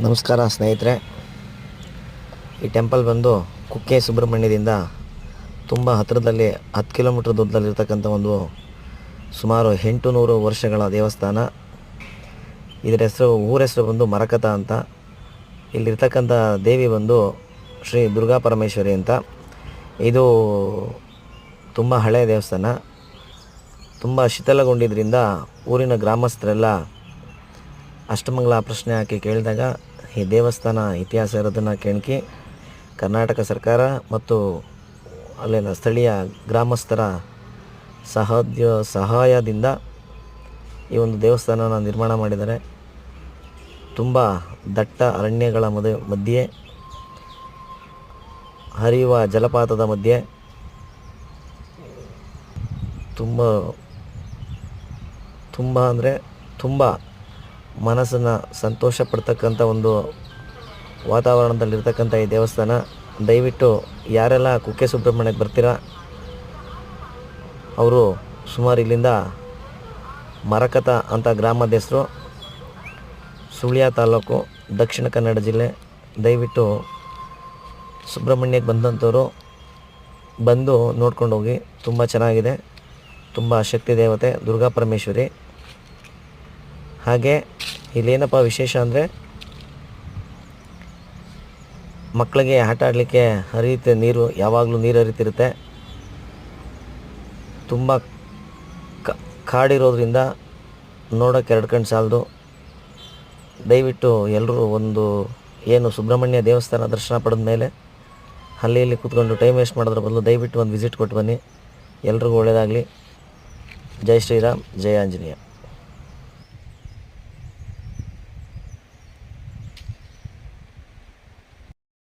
ನಮಸ್ಕಾರ ಸ್ನೇಹಿತರೆ. ಈ ಟೆಂಪಲ್ ಬಂದು ಕುಕ್ಕೆ ಸುಬ್ರಹ್ಮಣ್ಯದಿಂದ ತುಂಬ ಹತ್ತಿರದಲ್ಲಿ ಹತ್ತು ಕಿಲೋಮೀಟ್ರ್ ದೂರದಲ್ಲಿರ್ತಕ್ಕಂಥ ಒಂದು ಸುಮಾರು ಎಂಟು ನೂರು ವರ್ಷಗಳ ದೇವಸ್ಥಾನ. ಇದರ ಹೆಸರು, ಊರ ಹೆಸರು ಬಂದು ಮರಕತ ಅಂತ. ಇಲ್ಲಿರ್ತಕ್ಕಂಥ ದೇವಿ ಬಂದು ಶ್ರೀ ದುರ್ಗಾ ಪರಮೇಶ್ವರಿ ಅಂತ. ಇದು ತುಂಬ ಹಳೆಯ ದೇವಸ್ಥಾನ. ತುಂಬ ಶಿಥಲಗೊಂಡಿದ್ದರಿಂದ ಊರಿನ ಗ್ರಾಮಸ್ಥರೆಲ್ಲ ಅಷ್ಟಮಂಗಲ ಪ್ರಶ್ನೆ ಹಾಕಿ ಕೇಳಿದಾಗ ಈ ದೇವಸ್ಥಾನ ಇತಿಹಾಸ ಇರೋದನ್ನು ಕೆಣಕಿ ಕರ್ನಾಟಕ ಸರ್ಕಾರ ಮತ್ತು ಅಲ್ಲಿನ ಸ್ಥಳೀಯ ಗ್ರಾಮಸ್ಥರ ಸಹೋದ್ಯ, ಸಹಾಯದಿಂದ ಈ ಒಂದು ದೇವಸ್ಥಾನನ ನಿರ್ಮಾಣ ಮಾಡಿದ್ದಾರೆ. ತುಂಬ ದಟ್ಟ ಅರಣ್ಯಗಳ ಮದ, ಮಧ್ಯೆ, ಹರಿಯುವ ಜಲಪಾತದ ಮಧ್ಯೆ ತುಂಬ ತುಂಬ ಅಂದರೆ ತುಂಬ ಮನಸ್ಸನ್ನು ಸಂತೋಷ ಪಡ್ತಕ್ಕಂಥ ಒಂದು ವಾತಾವರಣದಲ್ಲಿರ್ತಕ್ಕಂಥ ಈ ದೇವಸ್ಥಾನ, ದಯವಿಟ್ಟು ಯಾರೆಲ್ಲ ಕುಕ್ಕೆ ಸುಬ್ರಹ್ಮಣ್ಯಕ್ಕೆ ಬರ್ತೀರಾ? ಅವರು ಸುಮಾರು ಇಲ್ಲಿಂದ ಮರಕತ ಅಂತ ಗ್ರಾಮದ ಹೆಸರು, ಸುಳ್ಯ ತಾಲೂಕು, ದಕ್ಷಿಣ ಕನ್ನಡ ಜಿಲ್ಲೆ. ದಯವಿಟ್ಟು ಸುಬ್ರಹ್ಮಣ್ಯಕ್ಕೆ ಬಂದಂಥವರು ಬಂದು ನೋಡ್ಕೊಂಡು ಹೋಗಿ. ತುಂಬ ಚೆನ್ನಾಗಿದೆ. ತುಂಬ ಶಕ್ತಿ ದೇವತೆ ದುರ್ಗಾ ಪರಮೇಶ್ವರಿ ಹಾಗೆ ಇಲ್ಲೇನಪ್ಪ ವಿಶೇಷ ಅಂದರೆ ಮಕ್ಕಳಿಗೆ ಆಟ ಆಡಲಿಕ್ಕೆ ಹರಿಯುತ್ತೆ ನೀರು, ಯಾವಾಗಲೂ ನೀರು ಹರಿತಿರುತ್ತೆ. ತುಂಬ ಕಾಡಿರೋದ್ರಿಂದ ನೋಡೋಕ್ಕೆ ಎರಡು ಕಣ್ಣು ಸಾಲದು. ದಯವಿಟ್ಟು ಎಲ್ಲರೂ ಒಂದು ಏನು ಸುಬ್ರಹ್ಮಣ್ಯ ದೇವಸ್ಥಾನ ದರ್ಶನ ಪಡೆದ ಮೇಲೆ ಅಲ್ಲಿ ಇಲ್ಲಿ ಕೂತ್ಕೊಂಡು ಟೈಮ್ ವೇಸ್ಟ್ ಮಾಡೋದ್ರ ಬದಲು ದಯವಿಟ್ಟು ಒಂದು ವಿಸಿಟ್ ಕೊಟ್ಟು ಬನ್ನಿ. ಎಲ್ರಿಗೂ ಒಳ್ಳೆಯದಾಗಲಿ ಜೈ ಶ್ರೀರಾಮ್ ಜಯ ಆಂಜನೇಯ.